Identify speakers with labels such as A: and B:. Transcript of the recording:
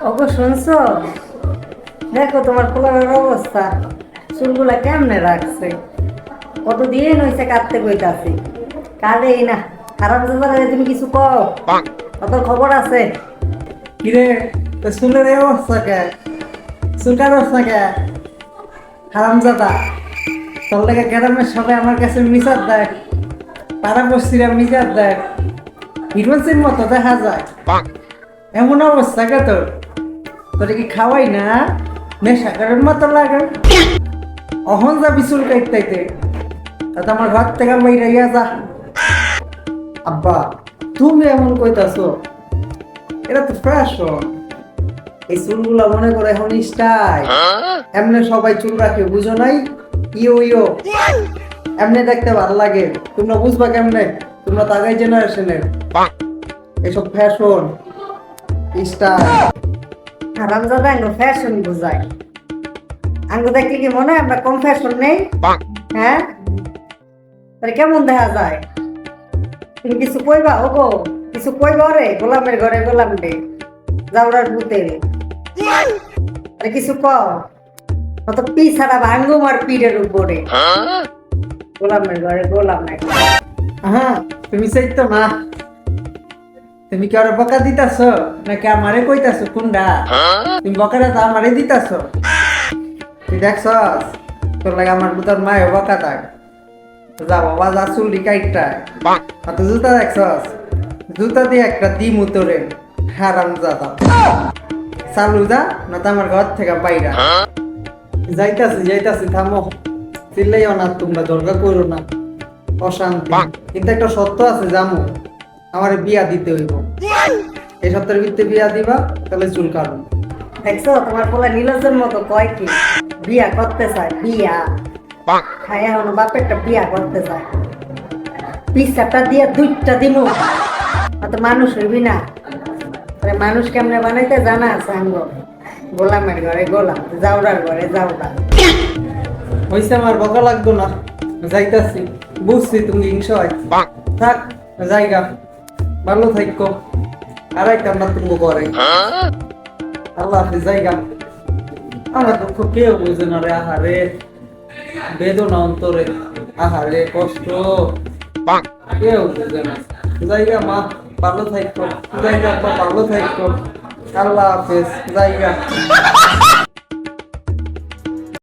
A: ওগো শুনছো? দেখো তোমার পোলারের অবস্থা। চুলগুলা কেমনে রাখছে? কতদিন হয়েছে কাটতে কইতাছি। কাঁদেই না খারাপ ব্যাপারে তুমি কিছু কও। কত খবর আছে?
B: কিরে তো চুলের এই অবস্থা কে? চুলকার অবস্থা কে? হারামজাদা তোর লেগে গ্রামের সবাই আমার কাছে মিজার দেয় পাড়া বস্তিরা মিজার দেয় হিরোসির মতো দেখা যায়। এমন অবস্থা কে তোর? তোর কি খাওয়াই না? নেশা করার মতো লাগে। অহন যাবি চুল কাটতে তা আমার ঘর থেকে বাইরে যা। আব্বা তুমি এমন কইতাছো এটা তো ফ্যাশন এই চুলগুলা মনে করে এখন স্টাইল। এমনি সবাই চুল রাখে বুঝো নাই? ইয়ো ইয়ো। এমনি দেখতে ভালো লাগে। তোমরা বুঝবা কেমনে? তোমরা তো আগাই জেনারেশনের এসব ফ্যাশন স্টাইল।
A: হারামজাদা আঙ্গো ফ্যাশন বুঝায়। আঙ্গো দেখলে কি মনে হয় আমরা কম ফ্যাশন নেই? হ্যাঁ? তাহলে কেমন দেখা যায়? তুমি কিছু কইবা? ওগো কিছু কইবা রে গোলামের ঘরে গোলাম রে। যাওরার ভূতে রে আরে কিছু কও। অত পি ছাড়া ভাঙ্গো মার পিঠের উপরে। গোলামের ঘরে গোলাম নাকি
B: হ্যাঁ তুমি চাইতো না তুমি কি আর বকা দিতাছ? নাকি আমারে কইতাছ কোনটা তুমি বকাটা তো আমারে দিতাছ। তুই দেখছ তোর লাগে আমার বুতার মায়ের বকা থাক যা বাবা যা চুলটি কাইটটা আর তুই জুতা দেখছস? জুতা দিয়ে একটা দিম উতরে। হারাম যাতা চালু যা না তো আমার ঘর থেকে বাইরা। যাইতাছি যাইতাছি থামো। চিল্লাইও না তোমরা দরকার করো না। অশান্তি। কিন্তু একটা সত্য আছে জামু। আমার বিয়া দিতে হইব। এই সপ্তাহের ভিতরে বিয়া দিবা তাহলে চুল কাটবো।
A: দেখছ তোমার পোলা নীলজের মতো কয় কি? বিয়া করতে চায় বিয়া। খায় এখন বাপেরটা বিয়া করতে চায়। পিসাটা দিয়ে দুইটা দিমু। অত মানুষ হইবি না। তাহলে মানুষ কেমনে বানাইতে জানা আছে আঙ্গ? গোলামের ঘরে গোলাম জাউরার ঘরে জাউরা।
B: হইছে আমার বকা লাগতো না। যাইতাছি। বুঝছি তুমি হিংস হয়। থাক জায়গা। ভালো থাকো। আর একটা আমরা তুমি করে আল্লাহ হাফিজ জায়গা। আমার দুঃখ কেউ বুঝে না রে আহারে। বেদনা অন্তরে আহারে কষ্ট। কেউ বুঝে না। জায়গা মা ভালো থাকো। জায়গা ভালো থাকো। আল্লাহ হাফেজ জায়গা।